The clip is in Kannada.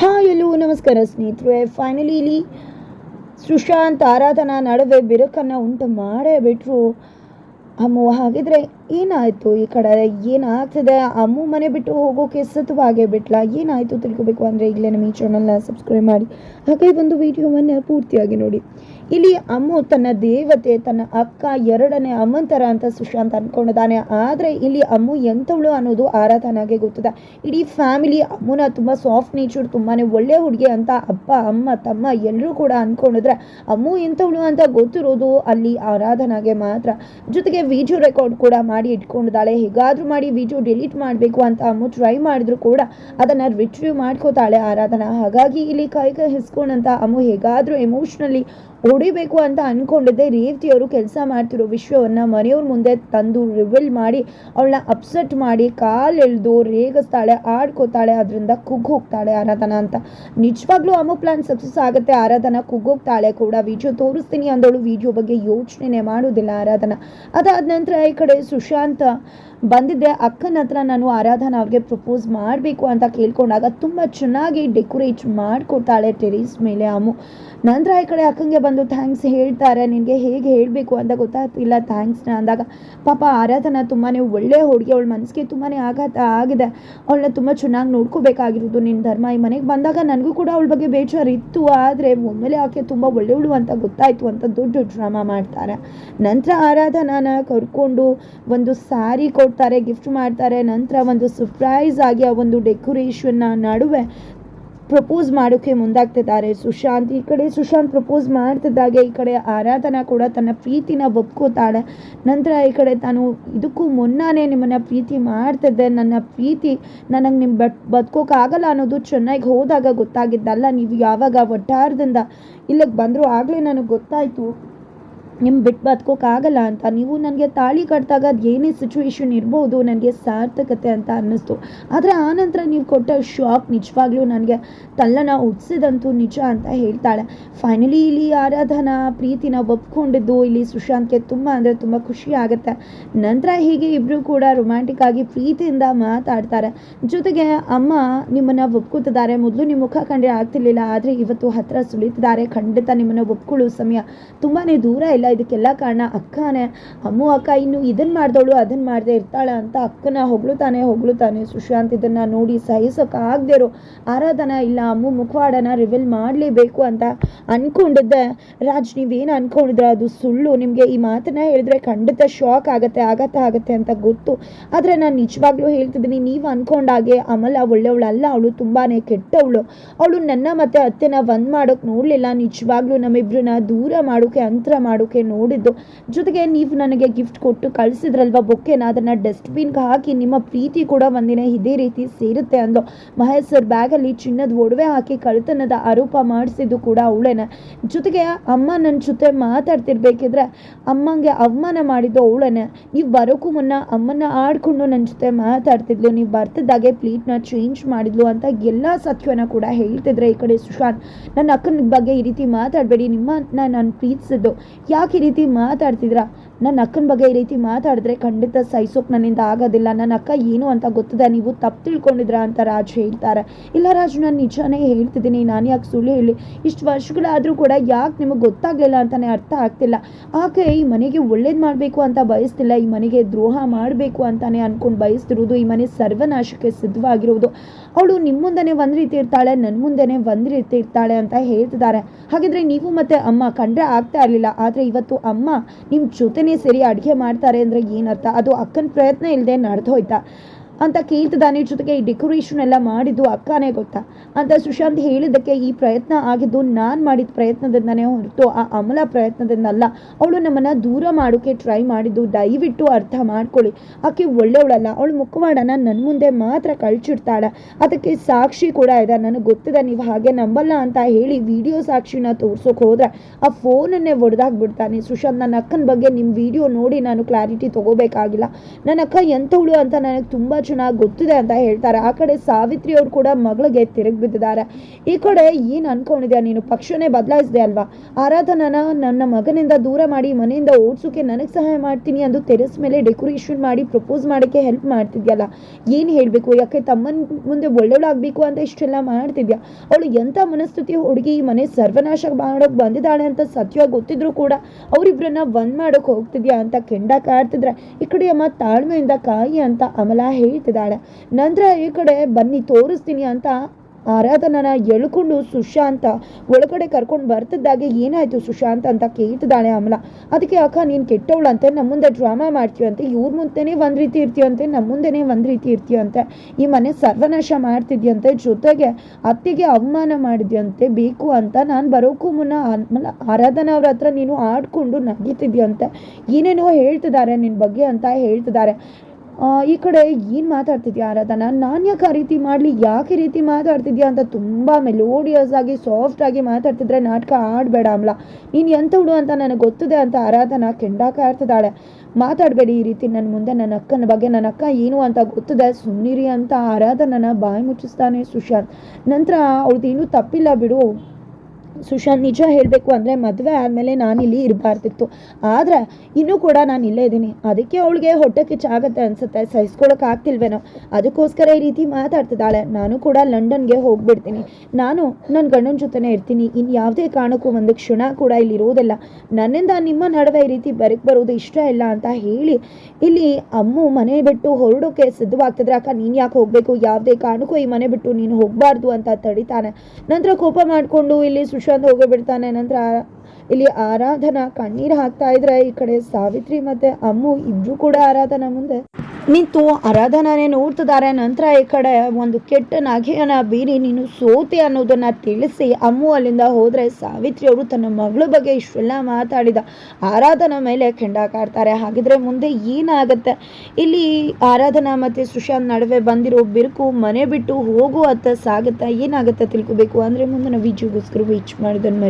ಹಾಯ್ ಎಲ್ಲೂ, ನಮಸ್ಕಾರ ಸ್ನೇಹಿತರೆ. ಫೈನಲಿ ಇಲ್ಲಿ ಸುಶಾಂತ್ ಆರಾಧನಾ ನಡುವೆ ಬಿರುಕನ್ನು ಉಂಟು ಮಾಡೇ ಬಿಟ್ಟರು ಅಮ್ಮ ಹಾಗಿದ್ರೆ ಏನಾಯಿತು ಈ ಕಡೆ? ಏನಾಗ್ತದೆ? ಅಮ್ಮು ಮನೆ ಬಿಟ್ಟು ಹೋಗೋಕೆ ಸತವಾಗೇ ಬಿಟ್ಲ. ಏನಾಯಿತು ತಿಳ್ಕೊಬೇಕು ಅಂದರೆ ಈಗಲೇ ನಮ್ಮ ಈ ಚಾನಲ್ನ ಸಬ್ಸ್ಕ್ರೈಬ್ ಮಾಡಿ. ಹಾಗೆ ಒಂದು ವಿಡಿಯೋವನ್ನು ಪೂರ್ತಿಯಾಗಿ ನೋಡಿ. ಇಲ್ಲಿ ಅಮ್ಮು ತನ್ನ ದೇವತೆ, ತನ್ನ ಅಕ್ಕ ಎರಡನೇ ಅಮ್ಮನ ಅಂತ ಸುಶಾಂತ್ ಅನ್ಕೊಂಡಿದ್ದಾನೆ. ಆದರೆ ಇಲ್ಲಿ ಅಮ್ಮು ಎಂಥವಳು ಅನ್ನೋದು ಆರಾಧನಾಗೆ ಗೊತ್ತಿದೆ. ಇಡೀ ಫ್ಯಾಮಿಲಿ ಅಮ್ಮನ ತುಂಬ ಸಾಫ್ಟ್ ನೇಚರ್ ತುಂಬಾ ಒಳ್ಳೆ ಹುಡುಗಿ ಅಂತ ಅಪ್ಪ, ಅಮ್ಮ, ತಮ್ಮ ಎಲ್ಲರೂ ಕೂಡ ಅಂದ್ಕೊಂಡಿದ್ರೆ ಅಮ್ಮು ಎಂಥವಳು ಅಂತ ಗೊತ್ತಿರೋದು ಅಲ್ಲಿ ಆರಾಧನಾಗೆ ಮಾತ್ರ. ಜೊತೆಗೆ ವಿಡಿಯೋ ರೆಕಾರ್ಡ್ ಕೂಡ ಮಾಡಿ. ಇಟ್ಕೊಂಡಿದ್ದಾಳೆ. ಹೇಗಾದರೂ ಮಾಡಿ ವಿಡಿಯೋ ಡಿಲೀಟ್ ಮಾಡಬೇಕು ಅಂತ ಅಮ್ಮು ಟ್ರೈ ಮಾಡಿದ್ರು ಕೂಡ ಅದನ್ನು ರಿಟ್ರೀವ್ ಮಾಡ್ಕೋತಾಳೆ ಆರಾಧನಾ. ಹಾಗಾಗಿ ಇಲ್ಲಿ ಕೈ ಕೈ ಹಿಸ್ಕೊಂಡಂತ ಅಮ್ಮು ಹೇಗಾದರೂ ಎಮೋಷ್ನಲಿ ಹೊಡಿಬೇಕು ಅಂತ ಅಂದ್ಕೊಂಡಿದ್ದೆ ರೇವತಿಯವರು ಕೆಲಸ ಮಾಡ್ತಿರೋ ವಿಷಯವನ್ನ ಮನೆಯವ್ರ ಮುಂದೆ ತಂದು ರಿವೀಲ್ ಮಾಡಿ, ಅವಳನ್ನ ಅಪ್ಸೆಟ್ ಮಾಡಿ, ಕಾಲು ಎಳ್ದು ರೇಗಿಸ್ತಾಳೆ, ಆಡ್ಕೋತಾಳೆ, ಅದರಿಂದ ಕುಗ್ಗೋಗ್ತಾಳೆ ಆರಾಧನಾ ಅಂತ. ನಿಜವಾಗ್ಲೂ ಅಮು ಪ್ಲಾನ್ ಸಕ್ಸಸ್ ಆಗುತ್ತೆ. ಆರಾಧನಾ ಕುಗ್ಗೋಗ್ತಾಳೆ ಕೂಡ. ವಿಡಿಯೋ ತೋರಿಸ್ತೀನಿ ಅಂದವಳು. ವಿಡಿಯೋ ಬಗ್ಗೆ ಯೋಚನೆ ಮಾಡೋದಿಲ್ಲ ಆರಾಧನಾ. ಅದಾದ ನಂತರ ಈ ಕಡೆ ಸುಶಾಂತ ಬಂದಿದ್ದೆ, ಅಕ್ಕನ ಹತ್ರ ನಾನು ಆರಾಧನಾ ಅವ್ರಿಗೆ ಪ್ರಪೋಸ್ ಮಾಡಬೇಕು ಅಂತ ಕೇಳ್ಕೊಂಡಾಗ ತುಂಬ ಚೆನ್ನಾಗಿ ಡೆಕೋರೇಟ್ ಮಾಡಿಕೊಡ್ತಾಳೆ ಟೆರೀಸ್ ಮೇಲೆ ಅಮ್ಮು ನಂತರ ಈ ಕಡೆ ಅಕ್ಕಂಗೆ ಬಂದು ಥ್ಯಾಂಕ್ಸ್ ಹೇಳ್ತಾರೆ, ನಿನಗೆ ಹೇಗೆ ಹೇಳಬೇಕು ಅಂತ ಗೊತ್ತಾಗ್ತಿಲ್ಲ ಥ್ಯಾಂಕ್ಸ್ನ ಅಂದಾಗ, ಪಾಪ ಆರಾಧನಾ ತುಂಬಾ ಒಳ್ಳೆ ಹುಡುಗಿ, ಅವಳ ಮನಸ್ಸಿಗೆ ತುಂಬಾ ಆಘಾತ ಆಗಿದೆ. ಅವಳನ್ನ ತುಂಬ ಚೆನ್ನಾಗಿ ನೋಡ್ಕೋಬೇಕಾಗಿರೋದು ನಿನ್ನ ಧರ್ಮ. ಈ ಮನೆಗೆ ಬಂದಾಗ ನನಗೂ ಕೂಡ ಅವಳ ಬಗ್ಗೆ ಬೇಜಾರು ಇತ್ತು ಆದರೆ ಒಮ್ಮೆಲೆ ಆಕೆ ತುಂಬ ಒಳ್ಳೆಯವಳು ಅಂತ ಗೊತ್ತಾಯಿತು ಅಂತ ದೊಡ್ಡ ಡ್ರಾಮಾ ಮಾಡ್ತಾರೆ. ನಂತರ ಆರಾಧನಾನ ಕರ್ಕೊಂಡು ಒಂದು ಸ್ಯಾರಿ ಕೊಡ್ತಾರೆ ಗಿಫ್ಟ್ ಮಾಡ್ತಾರೆ. ನಂತರ ಒಂದು ಸರ್ಪ್ರೈಸ್ ಆಗಿ ಆ ಒಂದು ಡೆಕೋರೇಷನ್ನ ನಡುವೆ ಪ್ರಪೋಸ್ ಮಾಡೋಕ್ಕೆ ಮುಂದಾಗ್ತಿದ್ದಾರೆ. ಸುಶಾಂತ್ ಈ ಕಡೆ, ಸುಶಾಂತ್ ಪ್ರಪೋಸ್ ಮಾಡ್ತಿದ್ದಾಗೆ. ಈ ಕಡೆ ಆರಾಧನಾ ಕೂಡ ತನ್ನ ಪ್ರೀತಿನ ಒಪ್ಕೋತಾಳೆ. ನಂತರ ಈ ಕಡೆ ತಾನು ಇದಕ್ಕೂ ಮುನ್ನಾನೇ ನಿಮ್ಮನ್ನು ಪ್ರೀತಿ ಮಾಡ್ತಿದ್ದೆ. ನನ್ನ ಪ್ರೀತಿ ನನಗೆ ನಿಮ್ಮ ಬಟ್ ಬದುಕೋಕ್ಕಾಗಲ್ಲ ಅನ್ನೋದು ಚೆನ್ನಾಗಿ ಹೋದಾಗ ಗೊತ್ತಾಗಿದ್ದಲ್ಲ. ನೀವು ಯಾವಾಗ ಒಟ್ಟಾರದಿಂದ ಇಲ್ಲಿಗೆ ಬಂದರೂ ಆಗಲೇ, ನನಗೆ ಗೊತ್ತಾಯಿತು. ನಿಮ್ಮ ಬಿಟ್ಟು ಬದುಕೋಕ್ಕಾಗಲ್ಲ ಅಂತ, ನೀವು ನನಗೆ ತಾಳಿ ಕಟ್ಟಿದಾಗ ಅದು ಏನೇ ಸಿಚುವೇಶನ್ ಇರ್ಬೋದು, ನನಗೆ ಸಾರ್ಥಕತೆ ಅಂತ ಅನ್ನಿಸ್ತು. ಆದರೆ ಆನಂತರ ನೀವು ಕೊಟ್ಟ ಶಾಕ್ ನಿಜವಾಗ್ಲೂ ನನಗೆ ತಲ್ಲನ ಉಡ್ಸಿದಂತೂ ನಿಜ ಅಂತ ಹೇಳ್ತಾಳೆ. ಫೈನಲಿ ಇಲ್ಲಿ ಆರಾಧನಾ ಪ್ರೀತಿನ ಒಪ್ಕೊಂಡಿದ್ದು, ಇಲ್ಲಿ ಸುಶಾಂತ್ಗೆ ತುಂಬ ಅಂದರೆ ತುಂಬ ಖುಷಿ ಆಗುತ್ತೆ. ನಂತರ ಹೀಗೆ ಇಬ್ಬರು ಕೂಡ ರೊಮ್ಯಾಂಟಿಕ್ ಆಗಿ ಪ್ರೀತಿಯಿಂದ ಮಾತಾಡ್ತಾರೆ. ಜೊತೆಗೆ ಅಮ್ಮ ನಿಮ್ಮನ್ನು ಒಪ್ಕೋತಿದ್ದಾರೆ. ಮೊದಲು ನಿಮ್ಮ ಮುಖ ಕಂಡ್ರೆ ಆಗ್ತಿರ್ಲಿಲ್ಲ, ಆದರೆ ಇವತ್ತು ಹತ್ರ ಸುಳಿತಿದ್ದಾರೆ. ಖಂಡಿತ ನಿಮ್ಮನ್ನು ಒಪ್ಕೊಳ್ಳೋ ಸಮಯ ತುಂಬಾ ದೂರ ಇಲ್ಲ. ಇದಕ್ಕೆಲ್ಲ ಕಾರಣ ಅಕ್ಕನೇ. ಅಮ್ಮು, ಅಕ್ಕ ಇನ್ನು ಇದನ್ನು ಮಾಡ್ದವಳು ಅದನ್ನು ಮಾಡದೆ ಇರ್ತಾಳೆ ಅಂತ ಅಕ್ಕನ ಹೊಗಳುತ್ತಾನೆ ಹೊಗಳುತ್ತಾನೆ. ಸುಶಾಂತ್ ಇದನ್ನು ನೋಡಿ ಸಹಿಸೋಕ್ಕಾಗದೇ ಇರೋ ಆರಾಧನಾ ಇಲ್ಲ, ಅಮ್ಮು ಮುಖವಾಡನ ರಿವೀಲ್ ಮಾಡಲೇಬೇಕು ಅಂತ ಅಂದ್ಕೊಂಡಿದ್ದೆ ರಾಜ್, ನೀವೇನು ಅಂದ್ಕೊಂಡಿದ್ರೆ ಅದು ಸುಳ್ಳು. ನಿಮಗೆ ಈ ಮಾತನ್ನ ಹೇಳಿದ್ರೆ ಖಂಡಿತ ಶಾಕ್ ಆಗುತ್ತೆ ಆಗತ್ತೆ ಆಗತ್ತೆ ಅಂತ ಗೊತ್ತು. ಆದರೆ ನಾನು ನಿಜವಾಗ್ಲೂ ಹೇಳ್ತಿದ್ದೀನಿ, ನೀವು ಅಂದ್ಕೊಂಡಾಗೆ ಅಮಲ ಒಳ್ಳೆಯವಳಲ್ಲ ಅವಳು ತುಂಬಾ ಕೆಟ್ಟವಳು. ಅವಳು ನನ್ನ ಮತ್ತು ಅತ್ತೆನ ಒಂದು ಮಾಡೋಕ್ಕೆ ನೋಡಲಿಲ್ಲ. ನಿಜವಾಗ್ಲೂ ನಮ್ಮಿಬ್ರನ್ನ ದೂರ ಮಾಡೋಕೆ, ಅಂತರ ಮಾಡೋಕೆ ನೋಡಿದ್ದು. ಜೊತೆಗೆ ನೀವು ನನಗೆ ಗಿಫ್ಟ್ ಕೊಟ್ಟು ಕಳಿಸಿದ್ರಲ್ವ ಬೊಕ್ಕೆನ? ಅದನ್ನು ಡಸ್ಟ್ಬಿನ್ಗೆ ಹಾಕಿ ನಿಮ್ಮ ಪ್ರೀತಿ ಕೂಡ ಒಂದಿನ ಇದೇ ರೀತಿ ಸೇರುತ್ತೆ ಅಂದು ಮಹೇಶ್ವರ್ ಬ್ಯಾಗಲ್ಲಿ ಚಿನ್ನದ ಒಡವೆ ಹಾಕಿ ಕಳ್ತನದ ಆರೋಪ ಮಾಡಿಸಿದ್ದು ಕೂಡ ಅವಳೇನೆ. ಜೊತೆಗೆ ಅಮ್ಮ ನನ್ನ ಜೊತೆ ಮಾತಾಡ್ತಿರ್ಬೇಕಿದ್ರೆ ಅಮ್ಮಂಗೆ ಅವಮಾನ ಮಾಡಿದ್ದು ಅವಳೇನೆ. ನೀವು ಬರೋಕ್ಕೂ ಮುನ್ನ ಅಮ್ಮನ ಆಡ್ಕೊಂಡು ನನ್ನ ಜೊತೆ ಮಾತಾಡ್ತಿದ್ಲು. ನೀವು ಬರ್ತಿದ್ದಾಗೆ ಪ್ಲೀಟ್ನ ಚೇಂಜ್ ಮಾಡಿದ್ಲು ಅಂತ ಎಲ್ಲ ಸತ್ಯವನ್ನ ಕೂಡ ಹೇಳ್ತಿದ್ರೆ ಈ ಕಡೆ ಸುಶಾಂತ್. ನನ್ನ ಅಕ್ಕನ ಬಗ್ಗೆ ಈ ರೀತಿ ಮಾತಾಡಬೇಡಿ. ನಿಮ್ಮನ್ನ ನಾನು ಪ್ರೀತಿಸಿದ್ದು. ಯಾಕೆ ಈ ರೀತಿ ಮಾತಾಡ್ತಿದ್ರಾ ನನ್ನ ಅಕ್ಕನ ಬಗ್ಗೆ ಈ ರೀತಿ ಮಾತಾಡಿದ್ರೆ ಖಂಡಿತ ಸಹಿಸೋಕೆ ನನ್ನಿಂದ ಆಗೋದಿಲ್ಲ. ನನ್ನ ಅಕ್ಕ ಏನು ಅಂತ ಗೊತ್ತಿದೆ, ನೀವು ತಪ್ಪು ತಿಳ್ಕೊಂಡಿದ್ರ ಅಂತ ರಾಜ್ ಹೇಳ್ತಾರೆ. ಇಲ್ಲ ರಾಜು, ನಾನು ನಿಜಾನೇ ಹೇಳ್ತಿದ್ದೀನಿ. ನಾನು ಯಾಕೆ ಸುಳ್ಳು ಹೇಳಿ? ಇಷ್ಟು ವರ್ಷಗಳಾದರೂ ಕೂಡ ಯಾಕೆ ನಿಮಗೆ ಗೊತ್ತಾಗಲಿಲ್ಲ ಅಂತಲೇ ಅರ್ಥ ಆಗ್ತಿಲ್ಲ. ಆಕೆ ಈ ಮನೆಗೆ ಒಳ್ಳೇದು ಮಾಡಬೇಕು ಅಂತ ಬಯಸ್ತಿಲ್ಲ, ಈ ಮನೆಗೆ ದ್ರೋಹ ಮಾಡಬೇಕು ಅಂತಲೇ ಅಂದ್ಕೊಂಡು ಬಯಸ್ತಿರೋದು, ಈ ಮನೆ ಸರ್ವನಾಶಕ್ಕೆ ಸಿದ್ಧವಾಗಿರುವುದು ಅವಳು ನಿಮ್ಮ ಮುಂದೆನೇ ಒಂದು ರೀತಿ ಇರ್ತಾಳೆ ನನ್ನ ಮುಂದೆನೇ ಒಂದು ರೀತಿ ಇರ್ತಾಳೆ ಅಂತ ಹೇಳ್ತಿದ್ದಾರೆ. ಹಾಗಿದ್ರೆ ನೀವು ಮತ್ತೆ ಅಮ್ಮ ಕಂಡ್ರೆ ಆಗ್ತಾ ಇರಲಿಲ್ಲ. ಆದರೆ ಇವತ್ತು ಅಮ್ಮ ನಿಮ್ಮ ಜೊತೆನೇ ಸೇರಿ ಅಡುಗೆ ಮಾಡ್ತಾರೆ ಅಂದರೆ ಏನರ್ಥ? ಅದು ಅಕ್ಕನ ಪ್ರಯತ್ನ ಇಲ್ಲದೆ ನಡೆದು ಹೋಯ್ತಾ ಅಂತ ಕೇಳ್ತಿದ್ದಾನೆ ಜೊತೆಗೆ ಈ ಡೆಕೋರೇಷನ್ ಎಲ್ಲ ಮಾಡಿದ್ದು ಅಕ್ಕನೇ ಗೊತ್ತಾ? ಅಂತ ಸುಶಾಂತ್ ಹೇಳಿದ್ದಕ್ಕೆ ಈ ಪ್ರಯತ್ನ ಆಗಿದ್ದು ನಾನು ಮಾಡಿದ ಪ್ರಯತ್ನದಿಂದನೇ ಹೊರತು ಆ ಅಮಲ ಪ್ರಯತ್ನದಿಂದಲ್ಲ. ಅವಳು ನಮ್ಮನ್ನು ದೂರ ಮಾಡೋಕ್ಕೆ ಟ್ರೈ ಮಾಡಿದ್ದು. ದಯವಿಟ್ಟು ಅರ್ಥ ಮಾಡ್ಕೊಳ್ಳಿ. ಆಕೆ ಒಳ್ಳೆಯವಳಲ್ಲ. ಅವಳು ಮುಖವಾಡನ ನನ್ನ ಮುಂದೆ ಮಾತ್ರ ಕಳ್ಚಿಡ್ತಾಳೆ. ಅದಕ್ಕೆ ಸಾಕ್ಷಿ ಕೂಡ ಇದೆ. ನನಗೆ ಗೊತ್ತಿದೆ. ನೀವು ಹಾಗೆ ನಂಬಲ್ಲ ಅಂತ ಹೇಳಿ ವಿಡಿಯೋ ಸಾಕ್ಷಿನ ತೋರ್ಸೋಕೆ ಹೋದ್ರೆ ಆ ಫೋನನ್ನೇ ಒಡೆದಾಗ್ಬಿಡ್ತಾನೆ. ಸುಶಾಂತ್, ನನ್ನ ಅಕ್ಕನ ಬಗ್ಗೆ ನಿಮ್ಮ ವಿಡಿಯೋ ನೋಡಿ ನಾನು ಕ್ಲಾರಿಟಿ ತೊಗೋಬೇಕಾಗಿಲ್ಲ. ನನ್ನ ಅಕ್ಕ ಎಂಥವಳು ಅಂತ ನನಗೆ ತುಂಬ ಚೆನ್ನಾಗಿ ಗೊತ್ತಿದೆ ಅಂತ ಹೇಳ್ತಾರೆ. ಆ ಕಡೆ ಸಾವಿತ್ರಿ ಅವ್ರು ಕೂಡ ಮಗಳಿಗೆ ತಿರುಗಿ ಬಿದ್ದಿದ್ದಾರೆ. ಈ ಕಡೆ ಏನು ಅನ್ಕೊಂಡಿದ್ಯಾ? ನೀನು ಪಕ್ಷನೇ ಬದಲಾಯಿಸಿದೆ ಅಲ್ವಾ? ಆರಾಧನನ ನನ್ನ ಮಗನಿಂದ ದೂರ ಮಾಡಿ ಮನೆಯಿಂದ ಓಡಿಸೋಕೆ ನನಗೆ ಸಹಾಯ ಮಾಡ್ತೀನಿ ಅಂದು ತೆರೆಸ್ ಮೇಲೆ ಡೆಕೋರೇಷನ್ ಮಾಡಿ ಪ್ರಪೋಸ್ ಮಾಡೋಕ್ಕೆ ಹೆಲ್ಪ್ ಮಾಡ್ತಿದ್ಯಲ್ಲ? ಏನು ಹೇಳಬೇಕು? ಯಾಕೆ ತಮ್ಮನ ಮುಂದೆ ಒಳ್ಳೆಯವಳಾಗಬೇಕು ಅಂತ ಇಷ್ಟೆಲ್ಲ ಮಾಡ್ತಿದ್ಯಾ? ಅವಳು ಎಂಥ ಮನಸ್ಥಿತಿ ಹುಡುಗಿ ಮನೆ ಸರ್ವನಾಶ ಮಾಡೋಕೆ ಬಂದಿದ್ದಾಳೆ ಅಂತ ಸತ್ಯ ಗೊತ್ತಿದ್ರು ಕೂಡ ಅವರಿಬ್ಬರನ್ನ ಒಂದ್ ಮಾಡೋಕೆ ಹೋಗ್ತಿದ್ಯಾ ಅಂತ ಕೆಂಡ ಕಾಡ್ತಿದ್ರೆ, ಈ ಕಡೆ ಅಮ್ಮ ತಾಳ್ಮೆಯಿಂದ ಕಾಯಿ ಅಂತ ಅಮಲ ಹೇಳ್ತಿದ್ದಾಳೆ ನಂತರ ಈ ಕಡೆ ಬನ್ನಿ, ತೋರಿಸ್ತೀನಿ ಅಂತ ಆರಾಧನನ ಎಳ್ಕೊಂಡು ಸುಶಾಂತ ಒಳಗಡೆ ಕರ್ಕೊಂಡು ಬರ್ತಿದ್ದಾಗೆ, ಏನಾಯ್ತು ಸುಶಾಂತ್ ಅಂತ ಕೇಳ್ತಿದ್ದಾಳೆ ಅಮಲ. ಅದಕ್ಕೆ ಅಕ್ಕ, ನೀನು ಕೆಟ್ಟವಳಂತೆ, ನಮ್ಮ ಮುಂದೆ ಡ್ರಾಮಾ ಮಾಡ್ತೀವಂತೆ ಇವ್ರ ಮುಂದೆನೇ ಒಂದು ರೀತಿ ಇರ್ತೀವಂತೆ ನಮ್ಮ ಮುಂದೆನೇ ಒಂದು ರೀತಿ ಇರ್ತೀವಂತೆ ಈ ಮನೆ ಸರ್ವನಾಶ ಮಾಡ್ತಿದ್ಯಂತೆ, ಜೊತೆಗೆ ಅತ್ತೆಗೆ ಅವಮಾನ ಮಾಡಿದ್ಯಂತೆ, ಬೇಕು ಅಂತ ನಾನು ಬರೋಕ್ಕೂ ಮುನ್ನ ಅಮಲ, ಆರಾಧನಾ ಅವ್ರ ಹತ್ರ ನೀನು ಆಡ್ಕೊಂಡು ನಗೀತಿದ್ಯಂತೆ, ಏನೇನೋ ಹೇಳ್ತಿದ್ದಾರೆ ನಿನ್ನ ಬಗ್ಗೆ ಅಂತ ಹೇಳ್ತಿದ್ದಾರೆ. ಈ ಕಡೆ ಏನು ಮಾತಾಡ್ತಿದ್ಯಾ ಆರಾಧನಾ? ನಾನು ಯಾಕೆ ಆ ರೀತಿ ಮಾಡಲಿ? ಯಾಕೆ ರೀತಿ ಮಾತಾಡ್ತಿದ್ಯಾ ಅಂತ ತುಂಬ ಮೆಲೋಡಿಯಸ್ ಆಗಿ ಸಾಫ್ಟ್ ಆಗಿ ಮಾತಾಡ್ತಿದ್ರೆ ನಾಟಕ ಆಡಬೇಡ ಅಮ್ಲ. ನೀನು ಎಂಥವಳು ಅಂತ ನನಗೆ ಗೊತ್ತಿದೆ ಅಂತ ಆರಾಧನ ಕೆಂಡಾಕ ಇರ್ತಿದ್ದಾಳೆ ಮಾತಾಡಬೇಡಿ ಈ ರೀತಿ ನನ್ನ ಮುಂದೆ ನನ್ನ ಅಕ್ಕನ ಬಗ್ಗೆ. ನನ್ನ ಅಕ್ಕ ಏನು ಅಂತ ಗೊತ್ತಿದೆ? ಸುಮ್ಮನಿರಿ ಅಂತ ಆರಾಧನನ ಬಾಯಿ ಮುಚ್ಚಿಸ್ತಾನೆ ಸುಶಾಂತ್. ನಂತರ ಅವಳದೇನು ತಪ್ಪಿಲ್ಲ ಬಿಡು. ಸುಶಾಂತ್ ನಿಜ ಹೇಳಬೇಕು ಅಂದರೆ ಮದುವೆ ಆದಮೇಲೆ ನಾನಿಲ್ಲಿ ಇರಬಾರ್ದಿತ್ತು. ಆದರೆ ಇನ್ನೂ ಕೂಡ ನಾನು ಇಲ್ಲೇ ಇದ್ದೀನಿ. ಅದಕ್ಕೆ ಅವಳಿಗೆ ಹೊಟ್ಟೆ ಕಿಚ್ಚಾಗತ್ತೆ ಅನಿಸುತ್ತೆ. ಸಹಿಸ್ಕೊಳಕ್ಕೆ ಆಗ್ತಿಲ್ವೇನೋ? ಅದಕ್ಕೋಸ್ಕರ ಈ ರೀತಿ ಮಾತಾಡ್ತಿದ್ದಾಳೆ. ನಾನು ಕೂಡ ಲಂಡನ್ಗೆ ಹೋಗ್ಬಿಡ್ತೀನಿ. ನಾನು ನನ್ನ ಗಂಡನ ಜೊತೆನೇ ಇರ್ತೀನಿ. ಇನ್ನು ಯಾವುದೇ ಕಾರಣಕ್ಕೂ ಒಂದು ಕ್ಷಣ ಕೂಡ ಇಲ್ಲಿ ಇರೋದಿಲ್ಲ. ನನ್ನಿಂದ ನಿಮ್ಮ ನಡುವೆ ಈ ರೀತಿ ಬರಕ್ಕೆ ಬರೋದು ಇಷ್ಟ ಇಲ್ಲ ಅಂತ ಹೇಳಿ ಇಲ್ಲಿ ಅಮ್ಮು ಮನೆ ಬಿಟ್ಟು ಹೊರಡೋಕೆ ಸಿದ್ಧವಾಗ್ತಿದ್ರೆ, ಅಕ್ಕ, ನೀನು ಯಾಕೆ ಹೋಗಬೇಕು? ಯಾವುದೇ ಕಾರಣಕ್ಕೂ ಈ ಮನೆ ಬಿಟ್ಟು ನೀನು ಹೋಗಬಾರ್ದು ಅಂತ ತಡಿತಾನೆ. ನಂತರ ಕೋಪ ಮಾಡಿಕೊಂಡು ಇಲ್ಲಿ ಸುಶಾಂತ್ ಹೋಗೇ ಬಿಡ್ತಾನೆ. ನಂತರ ಇಲ್ಲಿ ಆರಾಧನಾ ಕಣ್ಣೀರು ಹಾಕ್ತಾ ಇದ್ರೆ ಈ ಕಡೆ ಸಾವಿತ್ರಿ ಮತ್ತೆ ಅಮ್ಮು ಇಬ್ರು ಕೂಡ ಆರಾಧನಾ ಮುಂದೆ. ನಿಂತು ಆರಾಧನನೇ ನೋಡ್ತಿದ್ದಾರೆ ನಂತರ ಈ ಕಡೆ ಒಂದು ಕೆಟ್ಟ ನಾಗೆಯನ್ನ ಬೀರಿ ನೀನು ಸೋತೆ ಅನ್ನೋದನ್ನ ತಿಳಿಸಿ ಅಮ್ಮು ಅಲ್ಲಿಂದ ಹೋದರೆ ಸಾವಿತ್ರಿ ಅವರು ತನ್ನ ಮಗಳ ಬಗ್ಗೆ ಇಷ್ಟೆಲ್ಲ ಮಾತಾಡಿದ. ಆರಾಧನ ಮೇಲೆ ಕೆಂಡ ಕಾಡ್ತಾರೆ. ಹಾಗಿದ್ರೆ ಮುಂದೆ ಏನಾಗುತ್ತೆ? ಇಲ್ಲಿ ಆರಾಧನಾ ಮತ್ತೆ ಸುಶಾಂತ್ ನಡುವೆ ಬಂದಿರೋ ಬಿರುಕು ಮನೆ ಬಿಟ್ಟು ಹೋಗುವತ್ತ ಸಾಗುತ್ತಾ ಏನಾಗುತ್ತೆ ತಿಳ್ಕೊಬೇಕು? ಅಂದ್ರೆ ಮುಂದೆ ವಿಡಿಯೋಗೋಸ್ಕರ ವೀಚ್ ಮಾಡಿದನ್ ಮರಿ